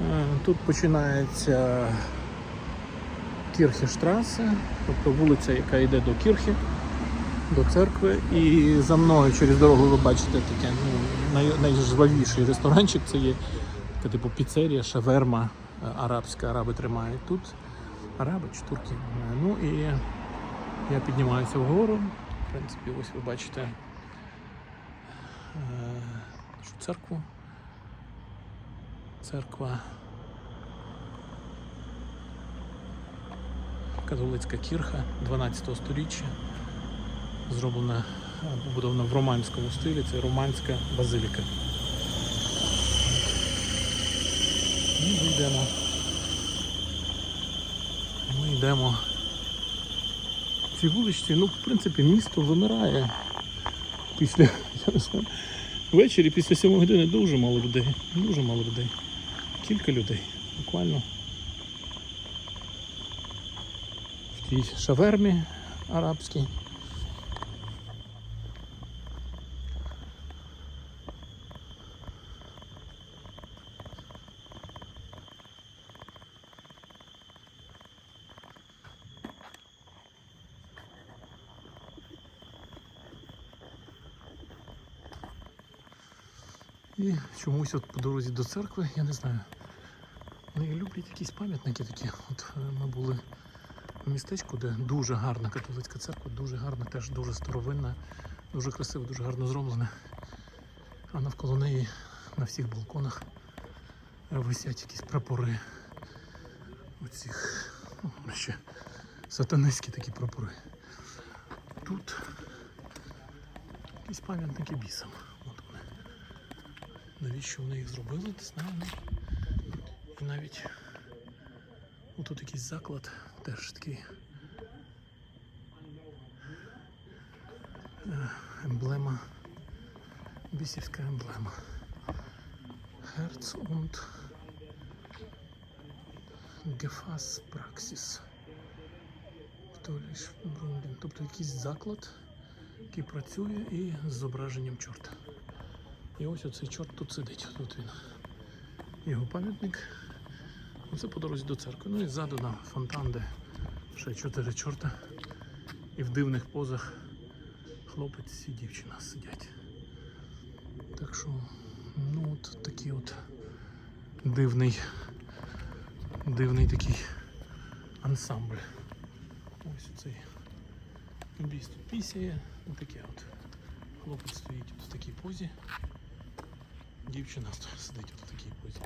Е, Тут починається Кірхештрасе, тобто вулиця, яка йде до Кірхи, до церкви. І за мною через дорогу ви бачите таке ну, найжвавіший ресторанчик. Це є така типу піцерія, шаверма е, арабська. Араби тримають тут. Араби чи турки. Ну і я піднімаюся вгору. В принципі, ось ви бачите е, церкву. Церква католицька кірха 12 століття. Зроблена, побудована в романському стилі, це романська базиліка. Ми йдемо. Ми йдемо. В цій вуличці, ну, в принципі, місто вимирає після, я не знаю, ввечері після 7 години дуже мало людей. Дуже мало людей. Кілька людей. Буквально. В тій шавермі арабській. І чомусь от по дорозі до церкви, я не знаю. Вони люблять якісь пам'ятники такі. От е, ми були в містечку, де дуже гарна католицька церква, дуже гарна, теж дуже старовинна, дуже красиво, дуже гарно зроблена. А навколо неї на всіх балконах е, висять якісь прапори. Оцих ну, ще сатанистські такі прапори. Тут якісь пам'ятники бісам. От вони. Навіщо вони їх зробили, не знаю. Ну. І навіть тут якийсь заклад, теж такий е, емблема, бісівська емблема. Herz und Gefas Praxis. Тобто якийсь заклад, який працює і з зображенням чорта. І ось оцей чорт тут сидить. Тут він. Його пам'ятник. Це по дорозі до церкви. Ну і ззаду на фонтан, де ще чотири чорта. І в дивних позах хлопець і дівчина сидять. Так що, ну от такий от дивний, дивний такий ансамбль. Ось цей біс тут пісяє. Таке от. Хлопець стоїть от в такій позі. Дівчина сидить от в такій позі.